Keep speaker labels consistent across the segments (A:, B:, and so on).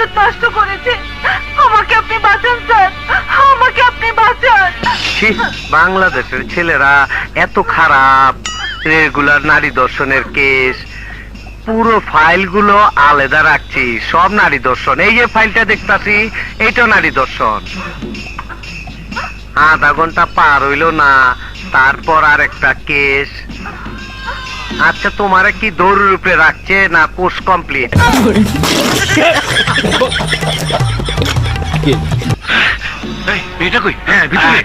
A: ইজ্জত নষ্ট করেছে, আমাকে আপনি বাঁচান, স্যার। আমাকে আপনি বাঁচান। বাংলাদেশের ছেলেরা এত খারাপ। রেগুলার নারী দর্শনের কেস। পুরো ফাইলগুলো আলাদা রাখছি, সব নারী দর্শন। এই যে ফাইলটা দেখতাছি, এইটা নারী দর্শন। আধা ঘণ্টা পার হইল না, তারপর আর একটা কেস। আচ্ছা তোমারে কি দৌড়ের উপরে রাখছে না কোর্স কমপ্লিট
B: এটা কই? হ্যাঁ ভিতরে।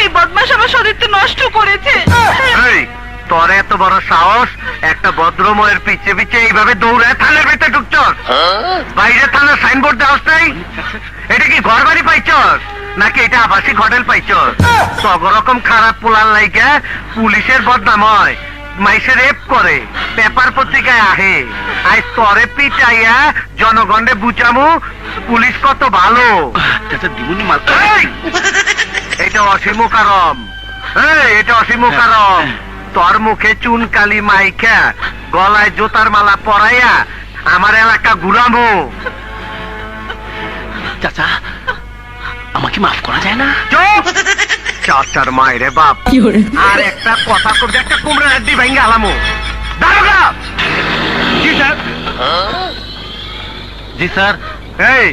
C: এই বদমাস আমার সতীত্ব নষ্ট করেছে
A: তোর এত বড় সাহস? একটা ভদ্রময়ের পিছে পিছে এইভাবে দৌড়ে থানার ভিতরে ঢুকছস? বাইরে থানার সাইনবোর্ড দেওয়াস নাই? এটা কি ঘর বাড়ি পাইছস? নাকি এটা আবাসিক হোটেল পাইছস সব রকম খারাপ পোলার লাইকে পুলিশের বদনাম হয় মাইসে রেপ করে পেপার পত্রিকায় আহে। আজ তরে পিটাইয়া জনগণে পুলিশ কত ভালো।
B: মাল।
A: এই! এটা অসীমকারম এই এটা তোর মুখে চুন কালি মাইকা গলায় জোতার মালা পরাইয়া আমার এলাকা ঘুরামো।
B: চাচা আমাকে মাফ করা যায় না
A: চুপ চাচার মায়েরে বাপ আর একটা কথা করবে একটা কুমড়া হাড্ডি ভেঙে আলামো দারোগা জি স্যার জি স্যার এই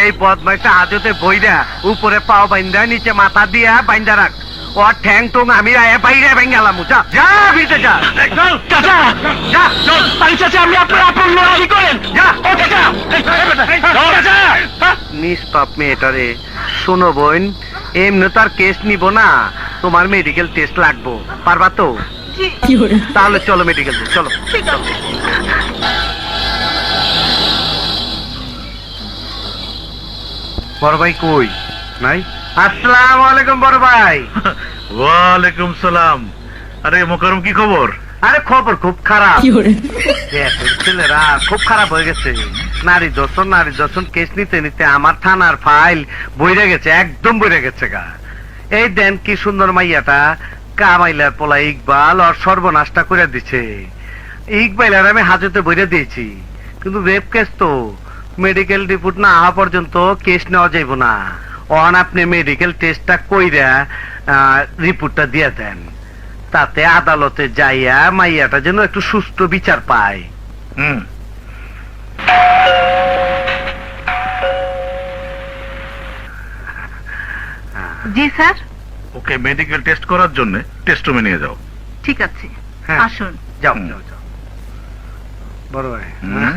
A: এই বদমাইশটা হাজতে বইরা উপরে পাও বাইন্দা নিচে মাথা দিয়া বাইন্দা রাখ ও ঠ্যাং টং আমি আয়া বাইরে ভেঙে আলামো যা যা ভিতরে যা
B: চাচা
A: যা
B: চল তাই চাচা আমি আপনার আপন কি করেন
A: যা
B: ও চাচা
A: নিষ্পাপ মেয়েটারে শোনো বোন এমনি তো আর কেস নিব না। তোমার মেডিকেল টেস্ট লাগবো পারবা তো? তাহলে চলো মেডিকেল চলো। বড় ভাই কই? নাই? আসসালামু আলাইকুম বড় ভাই।
D: ওয়ালাইকুম সালাম। আরে মোকারম কি খবর?
A: আরে খবর খুব খারাপ। ছেলেরা খুব খারাপ হয়ে গেছে। নারী দর্শন নারী দর্শন কেস নিতে নিতে আমার থানার ফাইল বইরে গেছে একদম বইরে গেছে গা। এই দেন কি সুন্দর মাইয়াটা কামাইলার পোলা ইকবাল আর সর্বনাশটা করে দিছে। ইকবাইলার আমি হাজতে বইরে দিয়েছি। কিন্তু রেপ কেস তো মেডিকেল রিপোর্ট না আহা পর্যন্ত কেস নেওয়া যাইব না। অন আপনি মেডিকেল টেস্টটা কইরা রিপোর্টটা দিয়ে দেন। তাতে আদালতে যাইয়া মাইয়াটা যেন একটু সুস্থ বিচার পায়
D: হুম
C: জি স্যার
D: ওকে মেডিকেল টেস্ট করার জন্য টেস্ট রুমে নিয়ে যাও
C: ঠিক আছে
A: হ্যাঁ।
C: আসুন
A: যাও
D: হুম।
A: যাও যাও বড় ভাই
D: হুম।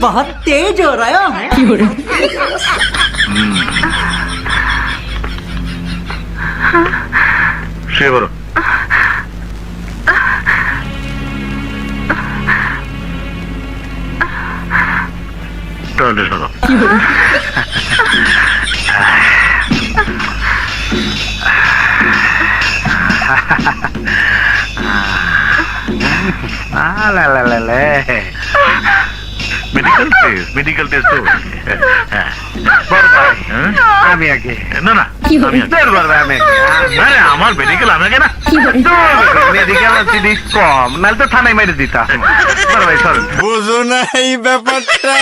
E: बहुत तेज हो रहा है
D: Scivolò.
A: Sto desnudo. Ah, la.
D: Medical test medical test তো হ্যাঁ
A: বড় ভাই
D: হ্যাঁ?
A: আমি আগে।
D: না না না, আমার মেডিকেল আমি আগে না।
A: মেডিকেল জিনিস কম। নাহলে তো থানায় মেরে দিতা বড় ভাই সর
F: বোঝো না এই ব্যাপারটা।